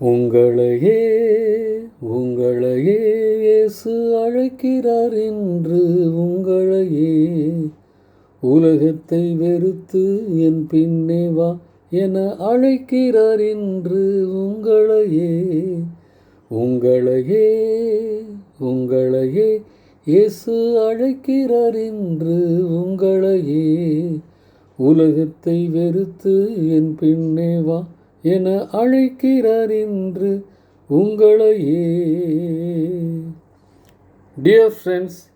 உங்களையே உங்களையே இயேசு அழைக்கிறார் என்று உங்களையே. உலகத்தை வெறுத்து என் பின்னே வா என அழைக்கிறார் என்று உங்களையே. உங்களையே உங்களையே இயேசு அழைக்கிறார் என்று உங்களையே. உலகத்தை வெறுத்து என் பின்னே வா என அழைக்கிறார் என்று உங்களையே. டியர் ஃப்ரெண்ட்ஸ்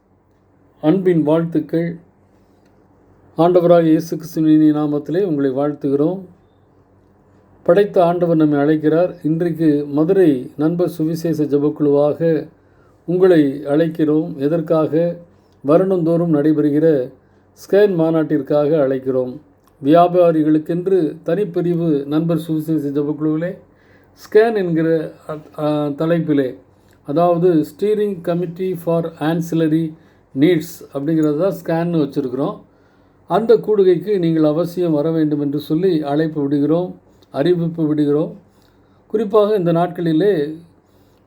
அன்பின் வாழ்த்துக்கள். ஆண்டவராக இயேசு கிறிஸ்துவின் நாமத்திலே உங்களை வாழ்த்துகிறோம். படைத்த ஆண்டவர் நம்மை அழைக்கிறார். இன்றைக்கு மதுரை நண்பர் சுவிசேஷ ஜபக்குழுவாக உங்களை அழைக்கிறோம். எதற்காக? வருடந்தோறும் நடைபெறுகிற ஸ்கேன் மாநாட்டிற்காக அழைக்கிறோம். வியாபாரிகளுக்கென்று தனிப்பிரிவு நண்பர் சுவிசேஷ ஜபக்குழுவிலே ஸ்கேன் என்கிற தலைப்பிலே அதாவது steering committee for ancillary needs அப்படிங்கிறது தான் ஸ்கேன் வச்சுருக்கிறோம். அந்த கூடுகைக்கு நீங்கள் அவசியம் வர வேண்டும் என்று சொல்லி அழைப்பு விடுகிறோம் அறிவிப்பு விடுகிறோம். குறிப்பாக இந்த நாட்களிலே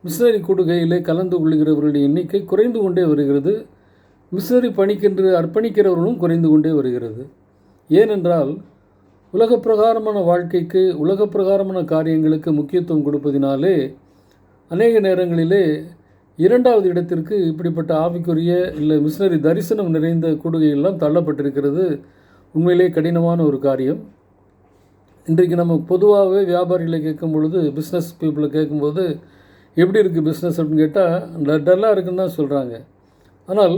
மிஷினரி கூடுகையிலே கலந்து கொள்கிறவர்களுடைய எண்ணிக்கை குறைந்து கொண்டே வருகிறது. மிஷினரி பணிக்கென்று அர்ப்பணிக்கிறவர்களும் குறைந்து கொண்டே வருகிறது. ஏனென்றால் உலக பிரகாரமான வாழ்க்கைக்கு உலக பிரகாரமான காரியங்களுக்கு முக்கியத்துவம் கொடுப்பதினாலே அநேக நேரங்களிலே இரண்டாவது இடத்திற்கு இப்படிப்பட்ட ஆவிக்குரிய இல்லை மிஷினரி தரிசனம் நிறைந்த கூடுகையெல்லாம் தள்ளப்பட்டிருக்கிறது. உண்மையிலே கடினமான ஒரு காரியம். இன்றைக்கு நம்ம பொதுவாகவே வியாபாரிகளை கேட்கும் பொழுது பிஸ்னஸ் பீப்புளை கேட்கும்போது எப்படி இருக்குது பிஸ்னஸ் அப்படின்னு கேட்டால் டல்லாக இருக்குன்னு தான் சொல்கிறாங்க ஆனால்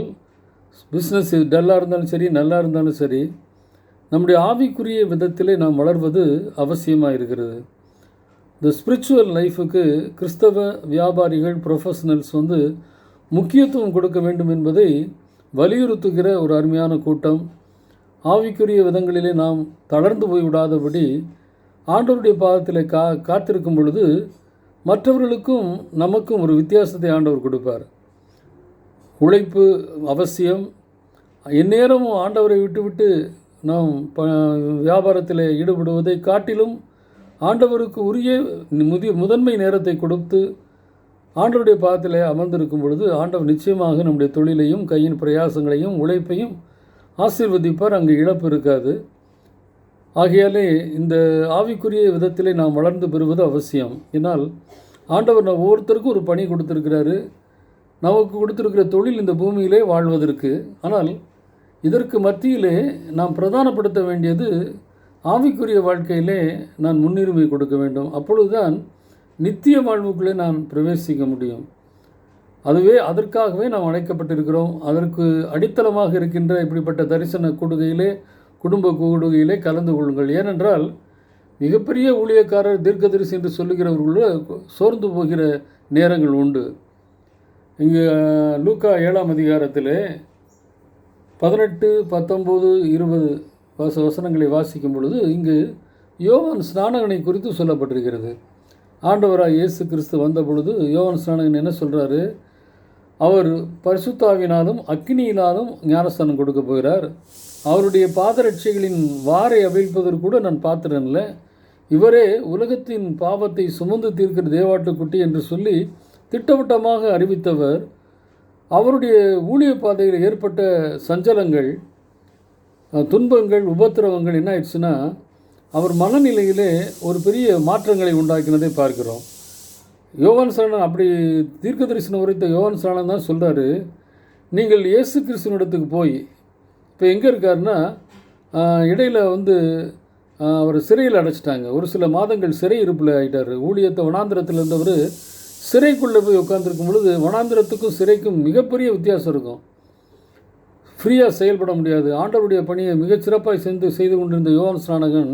பிஸ்னஸ் டல்லாக இருந்தாலும் சரி நல்லா இருந்தாலும் சரி நம்முடைய ஆவிக்குரிய விதத்திலே நாம் வளர்வது அவசியமாக இருக்கிறது. இந்த ஸ்பிரிச்சுவல் லைஃபுக்கு கிறிஸ்தவ வியாபாரிகள் ப்ரொஃபஷனல்ஸ் வந்து முக்கியத்துவம் கொடுக்க வேண்டும் என்பதை வலியுறுத்துகிற ஒரு அருமையான கூட்டம். ஆவிக்குரிய விதங்களிலே நாம் தளர்ந்து போய்விடாதபடி ஆண்டவருடைய பாதத்தில் கா காத்திருக்கும் பொழுது மற்றவர்களுக்கும் நமக்கும் ஒரு வித்தியாசத்தை ஆண்டவர் கொடுப்பார். உழைப்பு அவசியம். எந்நேரமும் ஆண்டவரை விட்டுவிட்டு நாம் ப வியாபாரத்தில் ஈடுபடுவதை காட்டிலும் ஆண்டவருக்கு உரிய முதி முதன்மை நேரத்தை கொடுத்து ஆண்டவருடைய பாதத்தில் அமர்ந்திருக்கும் பொழுது ஆண்டவர் நிச்சயமாக நம்முடைய தொழிலையும் கையின் பிரயாசங்களையும் உழைப்பையும் ஆசீர்வதிப்பார். அங்கு இழப்பு இருக்காது. ஆகையாலே இந்த ஆவிக்குரிய விதத்திலே நாம் வளர்ந்து பெறுவது அவசியம். ஏன்னால் ஆண்டவர் நான் ஒவ்வொருத்தருக்கும் ஒரு பணி கொடுத்துருக்கிறாரு. நமக்கு கொடுத்துருக்கிற தொழில் இந்த பூமியிலே வாழ்வதற்கு. ஆனால் இதற்கு மத்தியிலே நாம் பிரதானப்படுத்த வேண்டியது ஆவிக்குரிய வாழ்க்கையிலே நான் முன்னுரிமை கொடுக்க வேண்டும். அப்பொழுதுதான் நித்திய வாழ்வுக்குள்ளே நான் பிரவேசிக்க முடியும். அதுவே அதற்காகவே நாம் அழைக்கப்பட்டிருக்கிறோம். அதற்கு அடித்தளமாக இருக்கின்ற இப்படிப்பட்ட தரிசன கூடுகையிலே குடும்ப கூடுகையிலே கலந்து கொள்ளுங்கள். ஏனென்றால் மிகப்பெரிய ஊழியக்காரர் தீர்க்கதரிசி என்று சொல்லுகிறவர்களோடு சோர்ந்து போகிற நேரங்கள் உண்டு. இங்கு லூக்கா ஏழாம் அதிகாரத்திலே பதினெட்டு பத்தொம்போது இருபது வச வசனங்களை வாசிக்கும் பொழுது இங்கு யோவான் ஸ்நானகனை குறித்து சொல்லப்பட்டிருக்கிறது. ஆண்டவராக இயேசு கிறிஸ்து வந்த பொழுது யோவான் ஸ்நானகன் என்ன சொல்கிறாரு அவர் பரிசுத்தாவினாலும் அக்னியினாலும் ஞானஸ்தானம் கொடுக்க போகிறார். அவருடைய பாதரட்சிகளின் வாரை அவிழ்ப்பதற்கூட நான் பார்த்துறேன்ல இவரே உலகத்தின் பாவத்தை சுமந்து தீர்க்கிற தேவாட்டுக்குட்டி என்று சொல்லி திட்டவட்டமாக அறிவித்தவர். அவருடைய ஊழிய பாதையில் ஏற்பட்ட சஞ்சலங்கள் துன்பங்கள் உபத்திரவங்கள் என்ன ஆயிடுச்சுன்னா அவர் மனநிலையிலே ஒரு பெரிய மாற்றங்களை உண்டாக்கினதை பார்க்கிறோம். யோவான் சரணன் அப்படி தீர்க்க தரிசனம் உரைத்த யோவான் சரணன் தான் சொல்கிறாரு நீங்கள் இயேசு கிறிஸ்துவனிடத்துக்கு போய் இப்போ எங்கே இருக்காருன்னா இடையில் வந்து அவர் சிறையில் அடைச்சிட்டாங்க. ஒரு சில மாதங்கள் சிறை இருப்பில் ஆகிட்டார் ஊழியத்தை வனாந்திரத்தில் இருந்தவர் சிறைக்குள்ளே போய் உட்காந்துருக்கும் பொழுது வனாந்திரத்துக்கும் சிறைக்கும் மிகப்பெரிய வித்தியாசம் இருக்கும். ஃப்ரீயாக செயல்பட முடியாது. ஆண்டவருடைய பணியை மிகச்சிறப்பாக சேர்ந்து செய்து கொண்டிருந்த யோகன் ஸ்நானகன்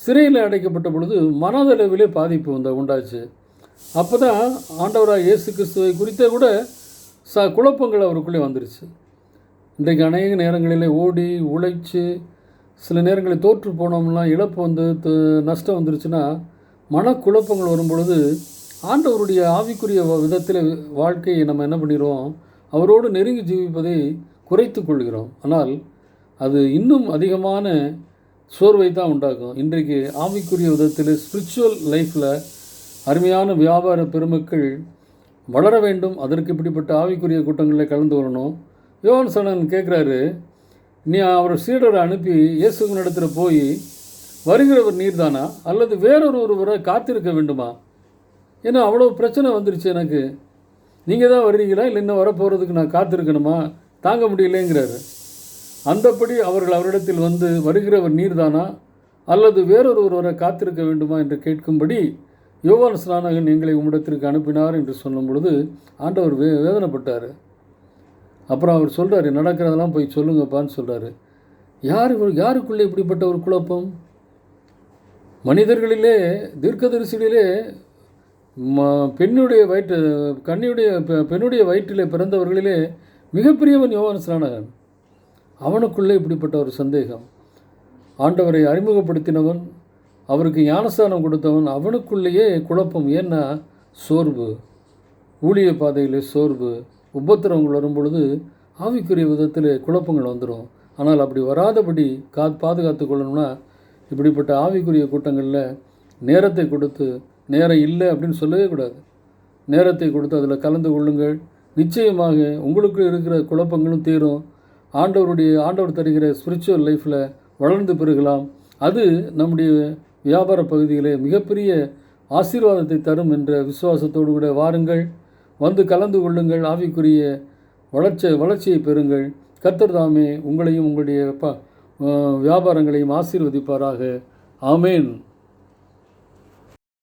சிறையில் அடைக்கப்பட்ட பொழுது மனதளவிலே பாதிப்பு வந்த உண்டாச்சு. அப்போ தான் ஆண்டவராக இயேசு கிறிஸ்துவை குறித்தே கூட ச குழப்பங்கள் அவருக்குள்ளே வந்துருச்சு. இன்றைக்கு அநேக நேரங்களில் ஓடி உழைச்சி சில நேரங்களில் தோற்று போனோம்னா இழப்பு வந்து நஷ்டம் வந்துருச்சுன்னா மனக்குழப்பங்கள் வரும் பொழுது ஆண்டவருடைய ஆவிக்குரிய வ- விதத்தில் வாழ்க்கையை நம்ம என்ன பண்ணிடுவோம் அவரோடு நெருங்கி ஜீவிப்பதை குறைத்து கொள்கிறோம். ஆனால் அது இன்னும் அதிகமான சோர்வை தான் உண்டாக்கும். இன்றைக்கு ஆவிக்குரிய விதத்தில் ஸ்பிரிச்சுவல் லைஃப்பில் அருமையான வியாபார பெருமக்கள் வளர வேண்டும். அதற்கு இப்படிப்பட்ட ஆவிக்குரிய கூட்டங்களில் கலந்து வரணும் யோகன் சனன் கேட்குறாரு நீ அவர் சீடரை அனுப்பி இயேசுவின் இடத்துல போய் வருகிறவர் நீர்தானா? அல்லது வேறொரு ஒருவரை காத்திருக்க வேண்டுமா? ஏன்னா அவ்வளோ பிரச்சனை வந்துருச்சு எனக்கு. நீங்கள் தான் வர்றீங்களா? இல்லை இன்னும் வரப்போகிறதுக்கு நான் காத்திருக்கணுமா? தாங்க முடியலேங்கிறாரு. அந்தப்படி அவர்கள் அவரிடத்தில் வந்து வருகிறவர் நீர்தானா? அல்லது வேறொரு ஒருவரை காத்திருக்க வேண்டுமா? என்று கேட்கும்படி யோவான் ஸ்நானகன் எங்களை உம்மிடத்திற்கு அனுப்பினார் என்று சொல்லும் பொழுது ஆண்டவர் வே வேதனைப்பட்டார். அப்புறம் அவர் சொல்கிறாரு நடக்கிறதெல்லாம் போய் சொல்லுங்கப்பான்னு சொல்கிறாரு யார் இவர் யாருக்குள்ளே இப்படிப்பட்ட ஒரு குழப்பம்? மனிதர்களிலே தீர்க்கதரிசிகளிலே பெண்ணுடைய வயிற்று கண்ணியுடைய பெண்ணுடைய வயிற்றிலே பிறந்தவர்களிலே மிகப்பெரியவன் யோகன் ஸ்நானகன் அவனுக்குள்ளே இப்படிப்பட்ட ஒரு சந்தேகம். ஆண்டவரை அறிமுகப்படுத்தினவன் அவருக்கு ஞானஸ்தானம் கொடுத்தவன் அவனுக்குள்ளேயே குழப்பம். ஏன்னா சோர்வு. ஊழிய பாதையிலே சோர்வு. உபத்திரவங்கள் வரும்பொழுது ஆவிக்குரிய விதத்தில் குழப்பங்கள் வந்துடும் ஆனால் அப்படி வராதபடி கா பாதுகாத்து கொள்ளணும்னா இப்படிப்பட்ட ஆவிக்குரிய கூட்டங்களில் நேரத்தை கொடுத்து நேரம் இல்லை அப்படின்னு சொல்லவே கூடாது. நேரத்தை கொடுத்து அதில் கலந்து கொள்ளுங்கள். நிச்சயமாக உங்களுக்கு இருக்கிற குழப்பங்களும் தீரும். ஆண்டவருடைய ஆண்டவர் தருகிற ஸ்பிரிச்சுவல் லைஃப்பில் வளர்ந்து பெறுகலாம் அது நம்முடைய வியாபார பகுதியிலே மிகப்பெரிய ஆசீர்வாதத்தை தரும் என்ற விசுவாசத்தோடு கூட வாருங்கள். வந்து கலந்து கொள்ளுங்கள். ஆவிக்குரிய வளர்ச்சி வளர்ச்சியை பெறுங்கள். கர்த்தர் தாமே உங்களையும் உங்களுடைய ப வியாபாரங்களையும் ஆசீர்வதிப்பாராக. ஆமேன்.